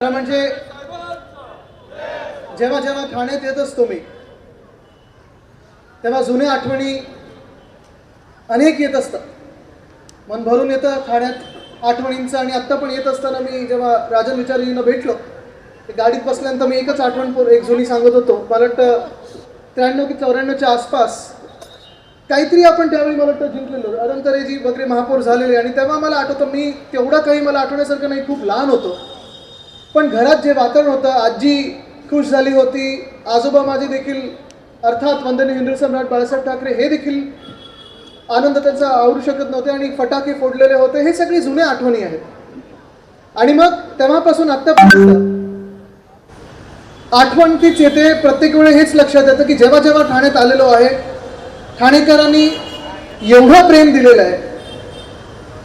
म्हणजे जेव्हा जेव्हा ठाण्यात येत असतो मी तेव्हा जुन्या आठवणी अनेक येत असतात. मन भरून येतं ठाण्यात आठवणींचं आणि आत्ता पण येत असताना मी जेव्हा राजन विचारींना भेटलो ते गाडीत बसल्यानंतर मी एकच आठवण एक जुनी सांगत होतो. मला वाटतं त्र्याण्णव की चौऱ्याण्णवच्या आसपास काहीतरी आपण त्यावेळी मला वाटतं जिंकलेलो. अनंतरेजी वगैरे महापौर झालेले आणि तेव्हा मला आठवतं मी तेवढं काही मला आठवण्यासारखं नाही खूप लहान होतो. पण घरात जे वातावरण होतं आजी खुश झाली होती आजोबा माझे देखील अर्थात वंदनीय हिंदू सम्राट बाळासाहेब ठाकरे हे देखील आनंद त्यांचा आवडू शकत नव्हते आणि फटाके फोडलेले होते हे सगळी जुन्या आठवणी आहेत. आणि मग तेव्हापासून आत्तापर्यंत आठवण तीच येते प्रत्येक वेळी हेच लक्षात येतं की जेव्हा जेव्हा ठाण्यात आलेलो आहे ठाणेकरांनी एवढं प्रेम दिलेलं आहे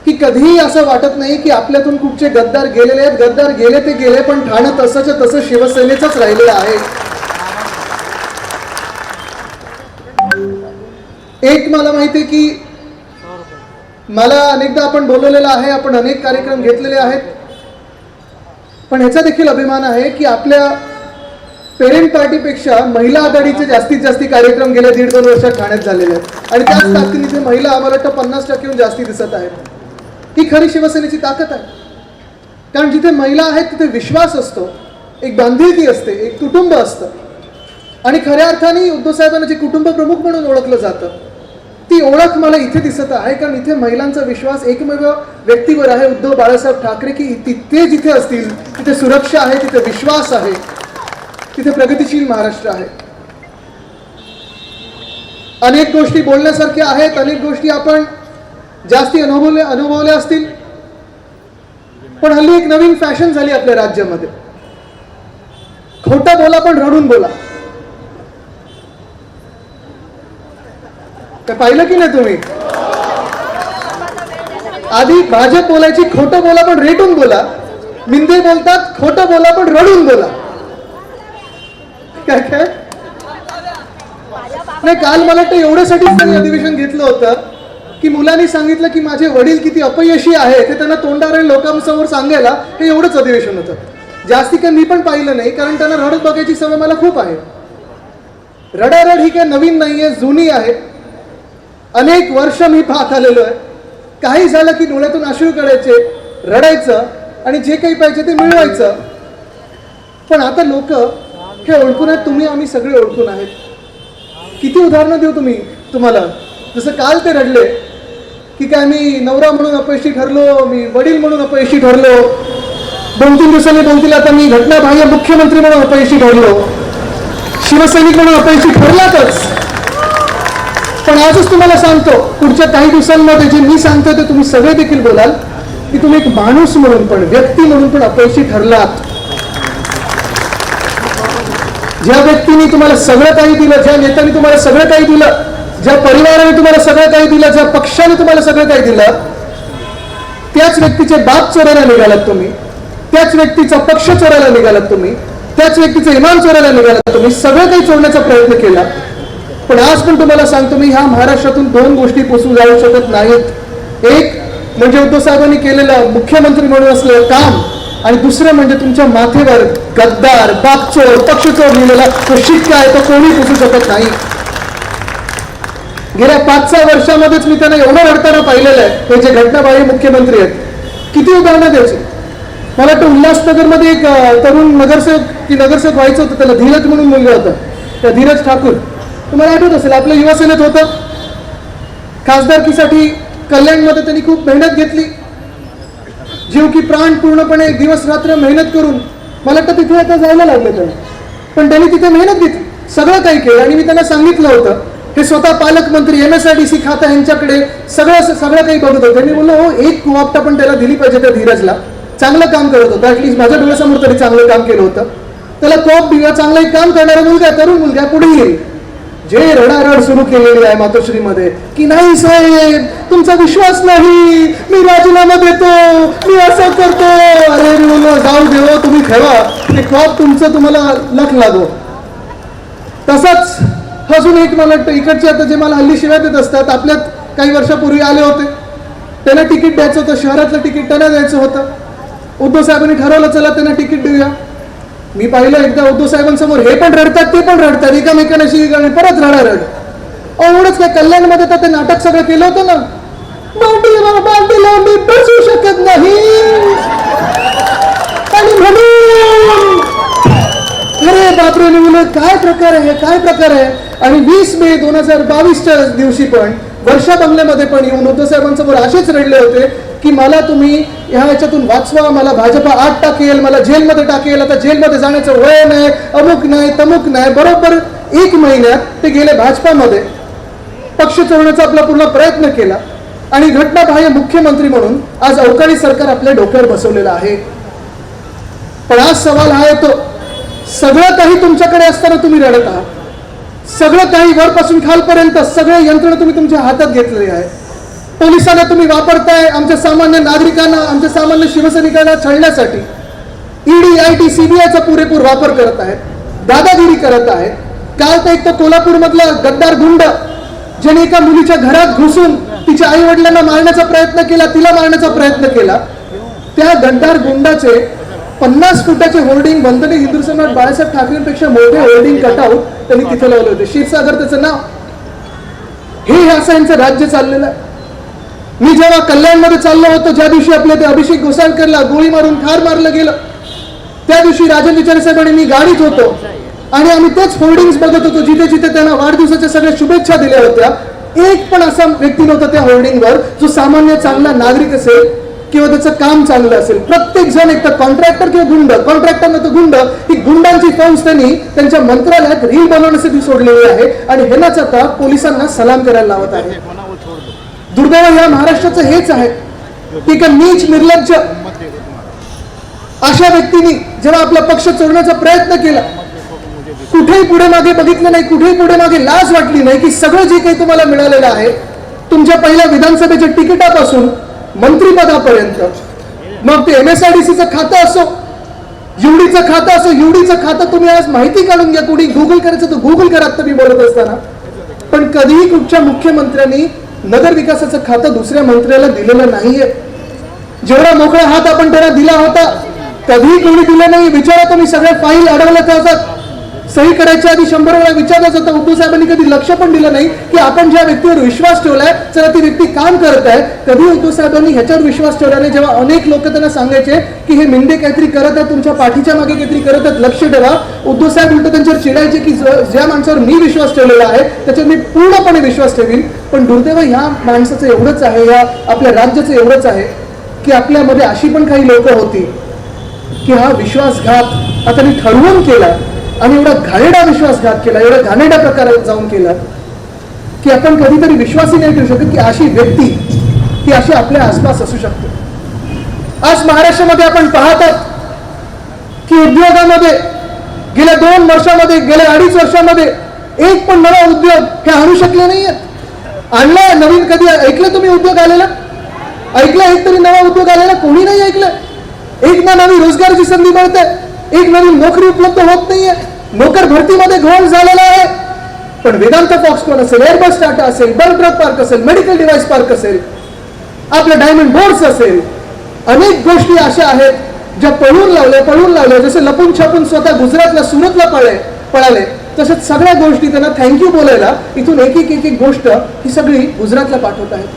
की कधीही असं वाटत नाही की आपल्यातून कुठचे गद्दार गेलेले आहेत. गद्दार गेले ते गेले पण ठाणं तसंच्या तसं शिवसेनेचंच राहिलेलं आहे. एक मला माहिती आहे की मला अनेकदा आपण बोलवलेलं आहे आपण अनेक कार्यक्रम घेतलेले आहेत. पण ह्याचा देखील अभिमान आहे की आपल्या पेरेंट पार्टीपेक्षा महिला आघाडीचे जास्तीत जास्ती कार्यक्रम गेल्या दीड दोन वर्षात ठाण्यात झालेले आहेत. आणि त्याच ताकदीने महिला आम्हाला वाटतं पन्नास टक्केहून जास्ती दिसत आहेत. ही खरी शिवसेनेची ताकद आहे. कारण जिथे महिला आहेत तिथे विश्वास असतो. एक बांधिलकी असते एक कुटुंब असतं. आणि खऱ्या अर्थाने उद्धव साहेबांना जे कुटुंब प्रमुख म्हणून ओळखलं जातं ती ओळख मला इथे दिसत आहे. कारण इथे महिलांचा विश्वास एकमेव व्यक्तीवर आहे. उद्धव बाळासाहेब ठाकरे की तिथे जिथे असतील तिथे सुरक्षा आहे तिथे विश्वास आहे. तिथे प्रगतिशील महाराष्ट्र आहे. अनेक गोष्टी बोलण्यासारख्या आहेत. अनेक गोष्टी आपण जास्ती अनुभवले अनुभवले असतील. पण हल्ली एक नवीन फॅशन झाली आपल्या राज्यामध्ये. खोटा बोला पण रडून बोला. ते पाहिलं की नाही तुम्ही? आधी भाजप बोलायची खोटं बोला पण रेटून बोला. मिंदे बोलतात खोटं बोला पण रडून बोला. काय काय? नाही काल मला वाटतं एवढ्यासाठीच त्यांनी अधिवेशन घेतलं होतं. की मुलांनी सांगितलं की माझे वडील किती अपयशी आहे ते त्यांना तोंडारे लोकांसमोर सांगायला हे एवढंच अधिवेशन होतं. जास्ती काही मी पण पाहिलं नाही कारण त्यांना रडत बघायची सवय मला खूप आहे. रडारड ही काय नवीन नाही आहे जुनी आहे. अनेक वर्ष मी पाहत आलेलो आहे. काही झालं की डोळ्यातून अश्रू काढायचे रडायचं आणि जे काही पाहिजे ते मिळवायचं. पण आता लोक हे ओळखून आहेत तुम्ही आम्ही सगळे ओळखून आहेत. किती उदाहरणं देऊ तुम्ही तुम्हाला? जसं काल ते रडले की काय मी नवरा म्हणून अपयशी ठरलो मी वडील म्हणून अपयशी ठरलो. दोन तीन दिवसांनी बोलतील आता मी घटनाबाह्य मुख्यमंत्री म्हणून अपयशी ठरलो. शिवसैनिक म्हणून अपयशी ठरलातच. पण आजच तुम्हाला सांगतो पुढच्या काही दिवसांमध्ये जे मी सांगतो ते तुम्ही सगळे देखील बोलाल की तुम्ही एक माणूस म्हणून पण व्यक्ती म्हणून पण अपयशी ठरलात. ज्या व्यक्तीने तुम्हाला सगळं काही दिलं ज्या नेत्याने तुम्हाला सगळं काही दिलं ज्या परिवाराने तुम्हाला सगळं काही दिलं ज्या पक्षाने तुम्हाला सगळं काही दिलं त्याच व्यक्तीचे बाप चोरायला निघालात तुम्ही त्याच व्यक्तीचा पक्ष चोरायला निघालात तुम्ही त्याच व्यक्तीचं इमान चोरायला निघालात तुम्ही सगळं काही चोरण्याचा प्रयत्न केला. पण आज पण तुम्हाला सांगतो मी ह्या महाराष्ट्रातून दोन गोष्टी पोचून जाऊ शकत नाहीत. एक म्हणजे उद्धव साहेबांनी केलेलं मुख्यमंत्री म्हणून असलेलं काम आणि दुसरं म्हणजे तुमच्या माथेवर गद्दार बापचोर पक्षचोर लिहिलेला तो शिक्का आहे तो कोणी पुसू शकत नाही. गेल्या पाच सहा वर्षामध्येच मी त्यांना एवढं रडताना पाहिलेलं आहे. हे जे घटनाबाह्य मुख्यमंत्री आहेत किती उदाहरणं द्यायची? मला वाटतं उल्हासनगरमध्ये एक तरुण नगरसेवक की नगरसेवक व्हायचं होतं त्याला धीरज म्हणून मुलगा होता. त्या धीरज ठाकूर. तुम्हाला आठवत असेल आपल्या युवासेनेत होतं. खासदारकीसाठी कल्याणमध्ये त्यांनी खूप मेहनत घेतली. जीव की प्राण पूर्णपणे दिवस रात्र मेहनत करून मला वाटतं तिथे आता जायला लागलं त्याला. पण त्यांनी तिथे मेहनत घेतली. सगळं काही केलं आणि मी त्यांना सांगितलं होतं. हे स्वतः पालकमंत्री M S I D C खाता यांच्याकडे सगळं सगळं काही बघत होतं. त्यांनी बोललो हो एक कुवापटा पण त्याला दिली पाहिजे त्या धीरजला. चांगलं काम करत होतं. ॲटलिस्ट माझ्या डोळ्यासमोर तरी चांगलं काम केलं होतं. त्याला कॉप दिला चांगलं एक काम करणारा मुलगा तरुण मुलगा पुढे येईल जे रडारड सुरू केलेली आहे मातोश्रीमध्ये की नाही साहेब तुमचा विश्वास नाही. मी राजीनामा देतो. मी असं करतो. अरे मी बोललो जाऊ देव हो, तुम्ही ठेवा. ते कॉप तुमचं तुम्हाला लख लागो. तसंच अजून एक मला वाटतं इकडचे आता जे मला हल्ली शिव्या देत असतात आपल्यात काही वर्षापूर्वी आले होते. त्यांना तिकीट द्यायचं होतं शहरातलं तिकीट त्यांना द्यायचं होतं. उद्धव साहेबांनी ठरवलं चला त्यांना तिकीट देऊया. मी पाहिलं एकदा उद्धव साहेबांसमोर हे पण रडतात ते पण रडतात एकामेकांशी परत रडा रड एवढंच काय कल्याणमध्ये तर ते नाटक सगळं केलं होतं ना. मांडीला मांडीला मी बसू शकत नाही. आणि म्हणून अरे बापरे मी म्हणलं काय प्रकार आहे काय प्रकार आहे? आणि वीस मे दोन हजार बावीसच्या दिवशी पण वर्षा बंगल्यामध्ये पण येऊन उद्धव साहेबांसमोर असेच रडले होते की मला तुम्ही ह्या याच्यातून वाचवा मला भाजपा आत टाकेल मला जेलमध्ये टाकेल आता जेलमध्ये जाण्याचं वय नाही अमुक नाही तमुक नाही बरोबर एक महिन्यात ते गेले भाजपामध्ये. पक्ष चोरण्याचा आपला पूर्ण प्रयत्न केला. आणि घटनाबाह्य मुख्यमंत्री म्हणून आज अवकाळी सरकार आपल्या डोक्यावर बसवलेलं आहे. पण आज सवाल हा येतो सगळं काही तुमच्याकडे असताना तुम्ही रडत आहात. सगळं काही वरपासून खालपर्यंत सगळे यंत्रणा तुम्ही तुमच्या हातात घेतलेली आहे पोलिसांना तुम्ही वापरताय आमच्या सामान्य नागरिकांना आमच्या सामान्य शिवसैनिकांना छळण्यासाठी. ईडी आय टी सीबीआयचा पुरेपूर वापर करत आहेत दादागिरी करत आहेत. काल तर एक तर कोल्हापूरमधला गद्दार गुंड ज्याने एका मुलीच्या घरात घुसून तिच्या आई वडिलांना मारण्याचा प्रयत्न केला तिला मारण्याचा प्रयत्न केला. त्या गद्दार गुंडाचे पन्नास फुटाचे होर्डिंग बंदने हिंदू सम्राट बाळासाहेब ठाकरेंपेक्षा मोठे होर्डिंग कटआउट त्यांनी तिथे लावले होते. क्षीरसागर त्याचं नाव. हे असं यांचं राज्य चाललेलं आहे. मी जेव्हा कल्याणमध्ये चाललो होतो ज्या दिवशी आपल्या ते अभिषेक घोसाळकरला गोळी मारून ठार मारलं गेलं त्या दिवशी राजन विचारे साहेब आणि मी गाडीत होतो. आणि आम्ही तेच होर्डिंग्स बघत होतो जिथे जिथे त्यांना वाढदिवसाच्या सगळ्या शुभेच्छा दिल्या होत्या. एक पण असा व्यक्ती नव्हता त्या होर्डिंगवर जो सामान्य चांगला नागरिक असेल किंवा त्याचं काम चांगलं असेल प्रत्येक जण एक तर कॉन्ट्रॅक्टर किंवा गुंड कॉन्ट्रॅक्टर न तर गुंड ही गुंडांची फौज त्यांनी त्यांच्या मंत्रालयात रील बनवण्यासाठी सोडलेली आहे आणि हेनाच आता पोलिसांना सलाम करायला लावत आहे. दुर्दैव या महाराष्ट्राचं हेच आहे की का नीच निर्लज्ज अशा व्यक्तींनी जेव्हा आपला पक्ष चोरण्याचा प्रयत्न केला कुठेही पुढे मागे बघितलं नाही कुठेही पुढे मागे लाज वाटली नाही की सगळं जे काही तुम्हाला मिळालेलं आहे तुमच्या पहिल्या विधानसभेच्या तिकिटापासून मंत्रीपदापर्यंत. मग ते एम एस आर डी सीचं खातं असो युडीचं खातं असो युडीचं खातं तुम्ही आज माहिती काढून घ्या. कुणी गुगल करायचं तर गुगल करा तर मी बोलत असताना. पण कधीही कुठच्या मुख्यमंत्र्यांनी नगर विकासाचं खातं दुसऱ्या मंत्र्याला दिलेलं नाहीये. जेवढा मोकळा हात आपण त्यांना दिला होता कधीही कोणी दिला नाही. विचारा तुम्ही सगळ्या फाईल अडवल्या जातात. सही करायच्या आधी शंभर वेळा विचारलं जातं. उद्धव साहेबांनी कधी लक्ष पण दिलं नाही की आपण ज्या व्यक्तीवर विश्वास ठेवलाय चला ती व्यक्ती काम करत आहे कधी उद्धव साहेबांनी ह्याच्यावर विश्वास ठेवला नाही जेव्हा अनेक लोक त्यांना सांगायचे की हे मिंदे काहीतरी करत आहेत तुमच्या पाठीच्या मागे काहीतरी करत आहेत लक्ष ठेवा. उद्धव साहेब उलट त्यांच्यावर चिडायचे की ज्या माणसावर मी विश्वास ठेवलेला आहे त्याच्यावर मी पूर्णपणे विश्वास ठेवीन. पण दुर्दैव ह्या माणसाचं एवढंच आहे या आपल्या राज्याचं एवढंच आहे की आपल्यामध्ये अशी पण काही लोक होती की हा विश्वासघात आता मी ठरवून केला आणि एवढा घाणेडा विश्वासघात केला एवढा घाणेडा प्रकारे जाऊन केला की आपण कधीतरी विश्वासही नाही ठेवू शकत की अशी व्यक्ती ही अशी आपल्या आसपास असू शकते. आज महाराष्ट्रामध्ये आपण पाहतात की उद्योगामध्ये गेल्या दोन वर्षामध्ये गेल्या अडीच वर्षामध्ये एक पण नवा उद्योग हे आणू शकले नाहीयेत. आणलाय नवीन कधी ऐकलं तुम्ही उद्योग आलेला? ऐकलं एक तरी नवा उद्योग आलेला? कोणी नाही ऐकलं? एक ना नवी रोजगाराची संधी मिळते एक नवीन नोकरी उपलब्ध होत नाहीये. नोकर भरतीमध्ये घोळ झालेला आहे. पण वेदांत फॉक्सकॉन असेल? एअरबस टाटा असेल बर्ड्रग पार्क असेल मेडिकल डिव्हाइस पार्क असेल आपलं डायमंड बोर्ड्स असेल अनेक गोष्टी अशा आहेत ज्या पळून लावल्या पळून लावल्या. जसे लपून छपून स्वतः गुजरातला सुरतला पळे पळाले तसेच सगळ्या गोष्टी त्यांना थँक्यू बोलायला इथून एक एक एक एक गोष्ट ही सगळी गुजरातला पाठवत आहेत.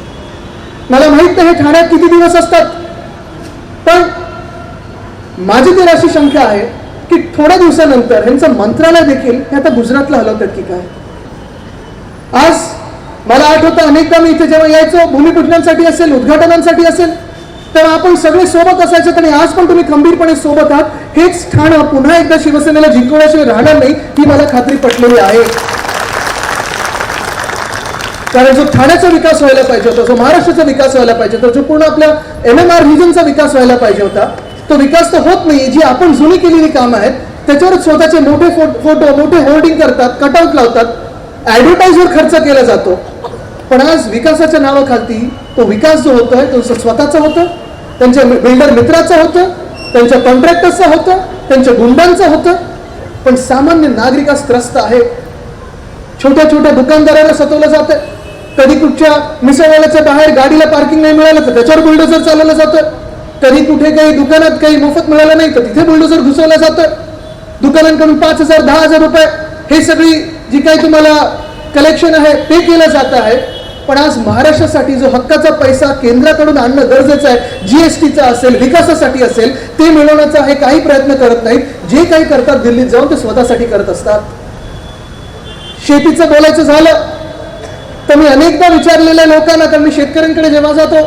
मला माहीत नाही हे ठाण्यात किती दिवस असतात पण माझी तर अशी शंका आहे की थोड्या दिवसानंतर ह्यांचं मंत्रालय देखील हे आता गुजरातला हलवतात की काय? आज मला आठवतं अनेकदा मी इथे जेव्हा यायचो भूमिपूजनांसाठी असेल उद्घाटनांसाठी असेल तर आपण सगळे सोबत असायचे आणि आज पण तुम्ही खंबीरपणे सोबत आहात. हेच ठाणं पुन्हा एकदा शिवसेनेला जिंकवण्याशिवाय राहणार नाही ही मला खात्री पटलेली आहे. कारण जो ठाण्याचा विकास व्हायला पाहिजे होता जो महाराष्ट्राचा विकास व्हायला पाहिजे होता जो पूर्ण आपल्या एम एम आर रिजनचा विकास व्हायला पाहिजे होता तो विकास तर होत नाही जी आपण जुनी केलेली कामं आहेत त्याच्यावर स्वतःचे मोठे फो- फोटो मोठे होर्डिंग करतात कटआउट लावतात. ऍडव्हर्टाईजवर खर्च केला जातो. पण आज विकासाच्या नावाखाली तो विकास जो होतोय तो स्वतःचा होतं. त्यांच्या बिल्डर मित्राचं होतं. त्यांच्या कॉन्ट्रॅक्टरचं होतं. त्यांच्या गुंडांचं होतं. पण सामान्य नागरिकास त्रस्त आहे. छोट्या छोट्या दुकानदाराला सतवलं जातं कधी कुठच्या मिसळवाल्याच्या बाहेर गाडीला पार्किंग नाही मिळालं तर त्याच्यावर बुलडोजर चालवलं जातं कधी कुठे काही दुकानात काही मोफत मिळालं नाही तर तिथे बुलडोजर घुसवलं जातं. दुकानांकडून पाच हजार दहा हजार रुपये. हे सगळी जी काही तुम्हाला कलेक्शन आहे ते केलं जात आहे. पण आज महाराष्ट्रासाठी जो हक्काचा पैसा केंद्राकडून आणणं गरजेचं आहे जीएसटीचा असेल विकासासाठी असेल ते मिळवण्याचा हे काही प्रयत्न करत नाहीत. जे काही करतात दिल्लीत जाऊन ते स्वतःसाठी करत असतात. शेतीचं बोलायचं झालं तर मी अनेकदा विचारलेल्या लोकांना कारण मी शेतकऱ्यांकडे जेव्हा जातो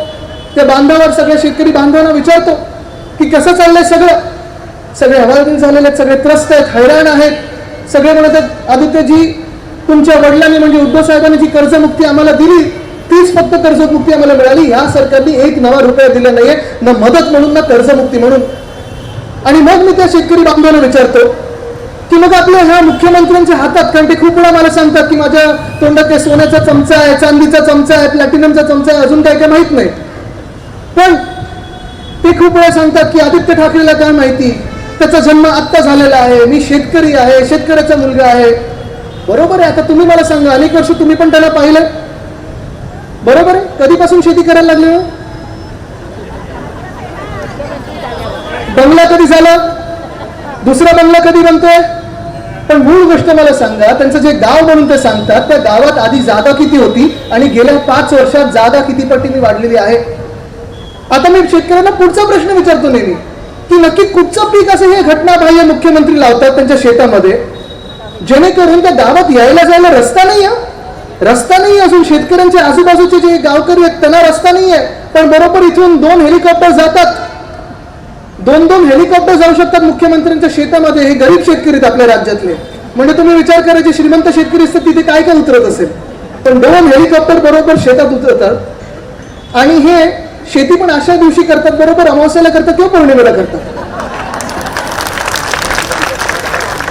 त्या बांधावर सगळ्या शेतकरी बांधवांना विचारतो की कसं चाललंय सगळं? सगळे हवालदिल झालेले आहेत सगळे त्रस्त आहेत हैराण आहेत. सगळे म्हणत आहेत आदित्यजी तुमच्या वडिलांनी म्हणजे उद्धव साहेबांनी जी कर्जमुक्ती आम्हाला दिली तीच फक्त कर्जमुक्ती आम्हाला मिळाली. ह्या सरकारने एक नवा रुपया दिला नाहीये ना मदत म्हणून ना कर्जमुक्ती म्हणून. आणि मग मी त्या शेतकरी बांधवांना विचारतो की मग आपल्या ह्या मुख्यमंत्र्यांच्या हातात कारण ते खूप वेळा मला सांगतात की माझ्या तोंडात ते सोन्याचा चमचा आहे चांदीचा चमचा आहे प्लॅटिनमचा चमचा आहे अजून काय काय माहीत नाही. पण ते खूप वेळा सांगतात की आदित्य ठाकरेला काय माहिती? त्याचा जन्म आत्ता झालेला आहे. मी शेतकरी आहे शेतकऱ्याचा मुलगा आहे. बरोबर आहे? आता तुम्ही मला सांगा अनेक वर्ष तुम्ही पण त्याला पाहिलं? बरोबर आहे? कधीपासून शेती करायला लागली हो? बंगला कधी झाला? दुसरा बंगला कधी बनतोय? पण मूळ गोष्ट मला सांगा त्यांचं जे गाव म्हणून ते सांगतात त्या गावात आधी जागा किती होती? आणि गेल्या पाच वर्षात जागा किती पटीने वाढलेली आहे? आता मी शेतकऱ्यांना पुढचा प्रश्न विचारतो नेहमी की नक्की कुठचं पीक असं हे घटनाबाह्य मुख्यमंत्री लावतात त्यांच्या शेतामध्ये? जेणेकरून त्या गावात यायला जायला रस्ता नाही आहे? रस्ता नाही अजून. शेतकऱ्यांच्या आजूबाजूचे जे गावकरी आहेत त्यांना रस्ता नाही आहे. पण बरोबर इथून दोन हेलिकॉप्टर जातात. दोन दोन हेलिकॉप्टर जाऊ शकतात मुख्यमंत्र्यांच्या शेतामध्ये. हे गरीब शेतकरी आहेत आपल्या राज्यातले. म्हणजे तुम्ही विचार करायचे श्रीमंत शेतकरी असतात तिथे काय काय उतरत असेल? पण दोन हेलिकॉप्टर बरोबर शेतात उतरतात. आणि हे शेती पण अशा दिवशी करतात बरोबर? अमावस्याला करतात किंवा पौर्णिमेला करतात?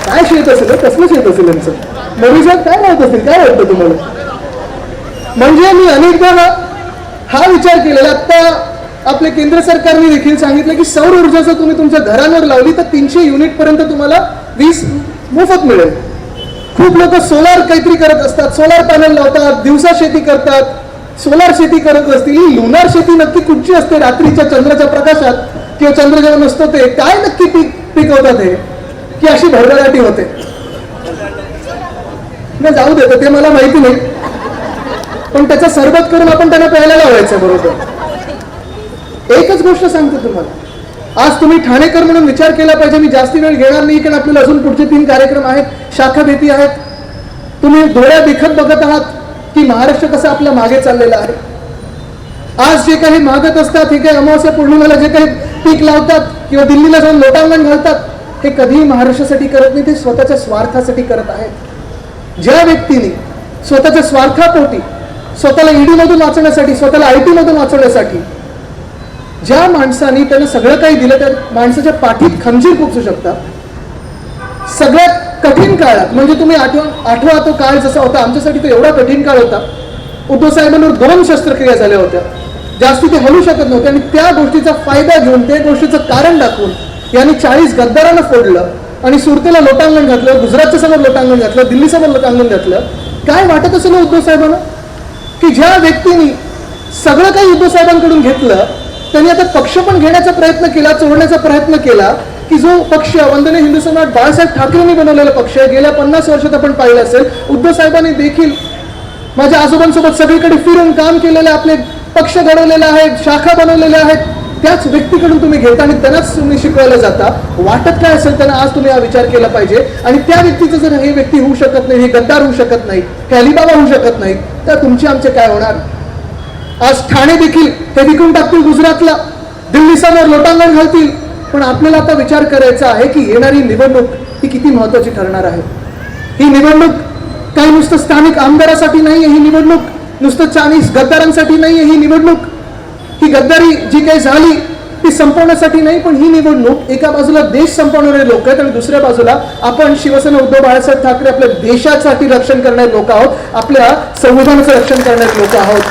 काय शेत असेल कसलं शेत असेल यांचं? मरीजात काय माहीत असेल? काय वाटतं तुम्हाला? म्हणजे मी अनेकदा हा विचार केलेला. आता आपले केंद्र सरकारने देखील सांगितलं की सौर ऊर्जा जर तुम्ही तुमच्या घरांवर लावली तर तीनशे युनिट पर्यंत तुम्हाला वीज मोफत मिळेल. खूप लोक सोलार काहीतरी करत असतात. सोलार पॅनल लावतात दिवसा शेती करतात. सोलार शेती करत असतील ही लुनार शेती नक्की कुठची असते? रात्रीच्या चंद्राच्या प्रकाशात किंवा चंद्र जेव्हा नसतो ते काय नक्की पीक पिकवतात हे? की अशी भरभराटी होते. नाही जाऊ देतं ते मला माहिती नाही. पण त्याचा सरबत करून आपण त्यांना प्यायला लावायचं बरोबर. एकच गोष्ट सांगतो तुम्हाला. आज तुम्ही ठाणेकर म्हणून विचार केला पाहिजे मी जास्ती वेळ घेणार नाही कारण आपल्याला अजून पुढचे तीन कार्यक्रम आहेत शाखा भीती आहेत. तुम्ही डोळ्या देखत बघत आहात. की महाराष्ट्र कसं आपल्या मागे चाललेला आहे? आज जे काही मागत असतात हे काही अमावस्या पौर्णिमेला जे काही पीक लावतात किंवा दिल्लीला जाऊन लोटांगण घालतात हे कधीही महाराष्ट्रासाठी करत नाही ते स्वतःच्या स्वार्थासाठी करत आहेत. ज्या व्यक्तीने स्वतःच्या स्वार्थापोटी स्वतःला ईडीमधून वाचवण्यासाठी स्वतःला आय टीमधून वाचवण्यासाठी ज्या माणसाने त्यानं सगळं काही दिलं त्या माणसाच्या पाठीत खंजीर पोचू शकतात. सगळ्यात कठीण काळात म्हणजे तुम्ही आठवण आठवा तो काळ जसा होता आमच्यासाठी तो एवढा कठीण काळ होता. उद्धव साहेबांवर दोन शस्त्रक्रिया झाल्या होत्या. जास्ती ते हलू शकत नव्हते आणि त्या गोष्टीचा फायदा घेऊन त्या गोष्टीचं कारण दाखवून यांनी चाळीस गद्दारांना फोडलं आणि सुरतेला लोटांगण घातलं गुजरातच्या समोर लोटांगण घातलं दिल्लीसमोर लोटांगण घातलं. काय वाटत असेल ना उद्धव साहेबांना? की ज्या व्यक्तींनी सगळं काही उद्धव साहेबांकडून घेतलं त्यांनी आता पक्ष पण घेण्याचा प्रयत्न केला चोरण्याचा प्रयत्न केला की जो पक्ष वंदने हिंदू सम्राट बाळासाहेब ठाकरेंनी बनवलेला पक्ष आहे. गेल्या पन्नास वर्षात आपण पाहिलं असेल उद्धव साहेबांनी देखील माझ्या आजोबांसोबत सगळीकडे फिरून काम केलेले आपले पक्ष घडवलेले आहेत शाखा बनवलेल्या आहेत त्याच व्यक्तीकडून तुम्ही घेता आणि त्यांनाच तुम्ही शिकवायला जाता. वाटत काय असेल त्यांना आज तुम्ही हा विचार केला पाहिजे. आणि त्या व्यक्तीचं जर हे व्यक्ती होऊ शकत नाही हे गद्दार होऊ शकत नाही हे अलिबाबा होऊ शकत नाही तर तुमचे आमचे काय होणार? आज ठाणे देखील हे विकून टाकतील गुजरातला. दिल्ली समोर लोटांगण घालतील. पण आपल्याला आता विचार करायचा आहे की येणारी निवडणूक ही किती महत्वाची ठरणार आहे? ही निवडणूक काही नुसतं स्थानिक आमदारासाठी नाही आहे ही निवडणूक? नुसतं चाळीस गद्दारांसाठी नाही आहे ही निवडणूक? ही गद्दारी जी काही झाली ती संपवण्यासाठी नाही पण ही निवडणूक एका बाजूला देश संपवणारे लोक आहेत आणि दुसऱ्या बाजूला आपण शिवसेना उद्धव बाळासाहेब ठाकरे आपल्या देशासाठी रक्षण करणारे लोक आहोत आपल्या संविधानाचं रक्षण करणारे लोक आहोत.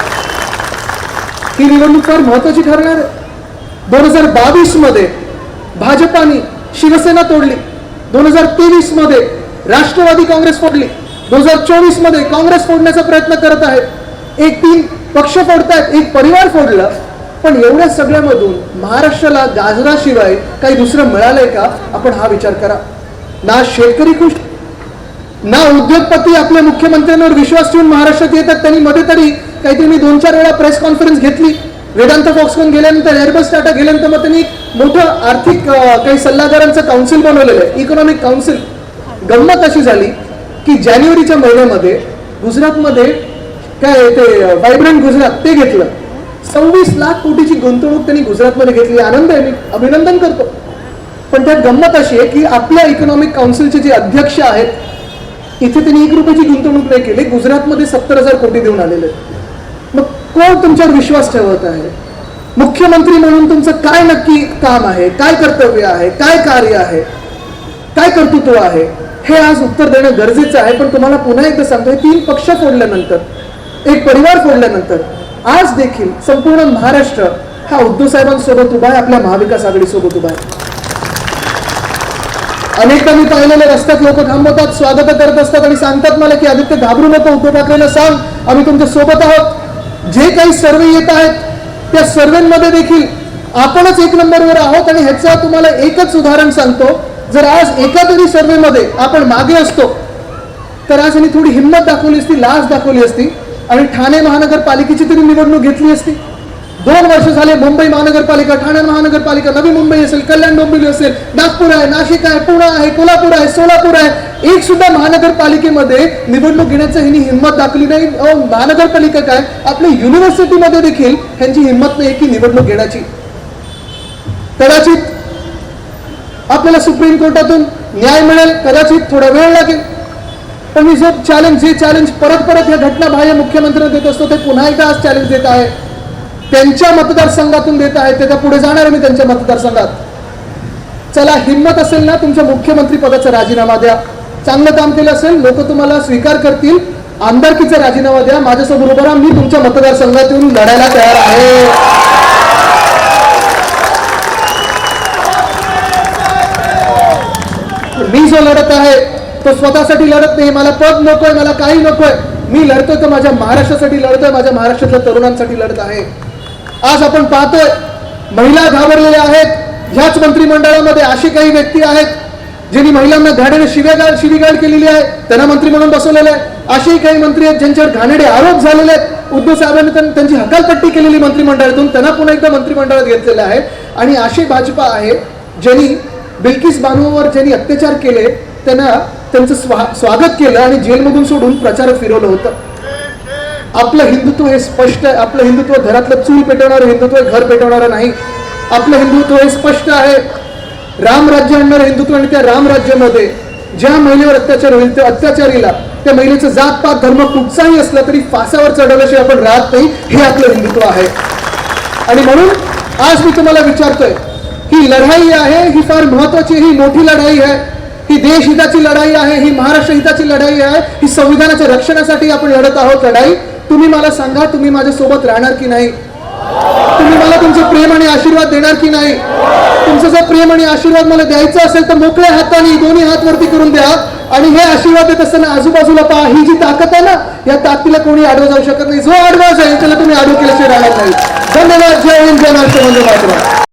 ही निवडणूक फार महत्वाची ठरणार आहे. दोन हजार बावीसमध्ये भाजपाने शिवसेना तोडली. दोन हजार तेवीसमध्ये राष्ट्रवादी काँग्रेस फोडली. दोन हजार चोवीसमध्ये काँग्रेस फोडण्याचा प्रयत्न करत आहेत. एक तीन पक्ष फोडतायत एक परिवार फोडला. पण एवढ्या सगळ्यामधून महाराष्ट्राला गाजराशिवाय काही दुसरं मिळालंय का? आपण हा विचार करा. ना शेतकरी खुश ना उद्योगपती आपल्या मुख्यमंत्र्यांवर विश्वास ठेवून महाराष्ट्रात येतात. त्यांनी मध्ये तरी काहीतरी मी दोन चार वेळा प्रेस कॉन्फरन्स घेतली. वेदांत फॉक्सकॉन गेल्यानंतर एअरबस टाटा गेल्यानंतर मग त्यांनी एक मोठं आर्थिक काही सल्लागारांचं काउन्सिल बनवलेलं आहे. इकॉनॉमिक काउन्सिल गंमत अशी झाली की जानेवारीच्या महिन्यामध्ये गुजरातमध्ये काय ते व्हायब्रंट गुजरात ते घेतलं. सव्वीस लाख कोटीची गुंतवणूक त्यांनी गुजरातमध्ये घेतली. आनंद आहे मी. अभिनंदन करतो. पण त्यात गंमत अशी आहे की आपल्या इकॉनॉमिक काउन्सिलचे जे अध्यक्ष आहेत इथे त्यांनी एक रुपयाची गुंतवणूक नाही केली. गुजरातमध्ये सत्तर हजार कोटी देऊन आलेले आहेत. कोण तुमच्यावर विश्वास ठेवत आहे? मुख्यमंत्री म्हणून तुमचं काय नक्की काम आहे? काय कर्तव्य आहे? काय कार्य आहे? काय कर्तृत्व आहे? हे आज उत्तर देणं गरजेचं आहे पण तुम्हाला पुन्हा एकदा सांगतोय तीन पक्ष फोडल्यानंतर एक परिवार फोडल्यानंतर आज देखील संपूर्ण महाराष्ट्र हा उद्धव साहेबांसोबत उभा आहे आपल्या महाविकास आघाडीसोबत उभा आहे. अनेकदा मी पाहिलेले रस्त्यात लोक थांबवतात स्वागत करत असतात आणि सांगतात मला की आदित्य घाबरू नको उद्धव ठाकरेला सांग आम्ही तुमच्यासोबत आहोत. जे काही सर्वे येत आहेत त्या सर्वेमध्ये देखील आपणच एक नंबरवर आहोत आणि ह्याचं तुम्हाला एकच उदाहरण सांगतो. जर आज एका तरी सर्वेमध्ये आपण मागे असतो तर आज यांनी थोडी हिंमत दाखवली असती लाज दाखवली असती आणि ठाणे महानगरपालिकेची तरी निवडणूक घेतली असती. दोन वर्ष झाले मुंबई महानगरपालिका ठाणे महानगरपालिका नवी मुंबई असेल कल्याण डोंबिवली असेल नागपूर आहे नाशिक आहे पुणे आहे कोल्हापूर आहे सोलापूर आहे. एक सुद्धा महानगरपालिकेमध्ये निवडणूक घेण्याची ह्यांनी हिंमत दाखवली नाही. महानगरपालिका काय? आपल्या युनिव्हर्सिटीमध्ये देखील ह्यांची हिंमत नाही की निवडणूक घेण्याची. कदाचित आपल्याला सुप्रीम कोर्टातून न्याय मिळेल कदाचित थोडा वेळ लागेल. पण मी जो चॅलेंज जे चॅलेंज परत परत या घटना बाह्य मुख्यमंत्र्यांना देत असतो ते पुन्हा एकदा आज चॅलेंज देत आहे. त्यांच्या मतदारसंघातून देत आहे त्याच्या पुढे जाणार आहे मी त्यांच्या मतदारसंघात. चला हिंमत असेल ना तुमच्या मुख्यमंत्री पदाचा राजीनामा द्या. चांगलं काम केलं असेल लोक तुम्हाला स्वीकार करतील. आमदारकीचा राजीनामा द्या. माझ्यासोबत उभं राहा मी तुमच्या मतदारसंघात येऊन लढायला तयार आहे. मी जो लढत आहे तो स्वतःसाठी लढत नाही. मला पद नकोय मला काही नकोय. मी लढतोय तर माझ्या महाराष्ट्रासाठी लढतोय माझ्या महाराष्ट्रातल्या तरुणांसाठी लढत आहे. आज आपण पाहतोय महिला घाबरलेल्या आहेत. ह्याच मंत्रिमंडळामध्ये अशी काही व्यक्ती आहेत ज्यांनी महिलांना घाणेने शिवेगाळ शिवीगाळ केलेली आहे. त्यांना मंत्री म्हणून बसवलेलं आहे. असेही काही मंत्री आहेत ज्यांच्यावर घाणेडे आरोप झालेले आहेत. उद्धव साहेबांनी त्यांची हकालपट्टी केलेली मंत्रिमंडळातून. त्यांना पुन्हा एकदा मंत्रिमंडळात घेतलेलं आहे. आणि असे भाजपा आहे ज्यांनी बिल्किस बानूवर ज्यांनी अत्याचार केले त्यांना त्यांचं स्वा स्वागत केलं आणि जेलमधून सोडून प्रचारात फिरवलं होतं. आपलं हिंदुत्व हे स्पष्ट आहे. आपलं हिंदुत्व घरातलं चूल पेटवणारं हिंदुत्व घर पेटवणारं नाही. आपलं हिंदुत्व हे स्पष्ट आहे. राम राज्य आणणारं हिंदुत्व आणि त्या राम राज्यामध्ये ज्या महिलेवर अत्याचार होईल त्या अत्याचारीला त्या महिलेचं जात पात धर्म कुठचाही असला तरी फासावर चढवल्याशिवाय आपण राहत नाही. हे आपलं हिंदुत्व आहे. आणि म्हणून आज मी तुम्हाला विचारतोय ही लढाई आहे ही फार महत्वाची ही मोठी लढाई आहे. ही देश हिताची लढाई आहे ही महाराष्ट्र हिताची लढाई आहे ही संविधानाच्या रक्षणासाठी आपण लढत आहोत लढाई. तुम्ही मला सांगा तुम्ही माझ्या सोबत राहणार की नाही? तुम्ही मला तुमचं प्रेम आणि आशीर्वाद देणार की नाही? तुमचं जर प्रेम आणि आशीर्वाद मला द्यायचं असेल तर मोकळ्या हाताने दोन्ही हात वरती करून द्या. आणि हे आशीर्वाद देत असताना आजूबाजूला पहा ही जी ताकद आहे ना या ताकदीला कोणी आडवं जाऊ शकत नाही. जो आडवा जाईल त्याला तुम्ही आडवं केल्याशिवाय राहणार नाही. धन्यवाद. जय हिंद. जय महाराष्ट्र. वंदे मातरम.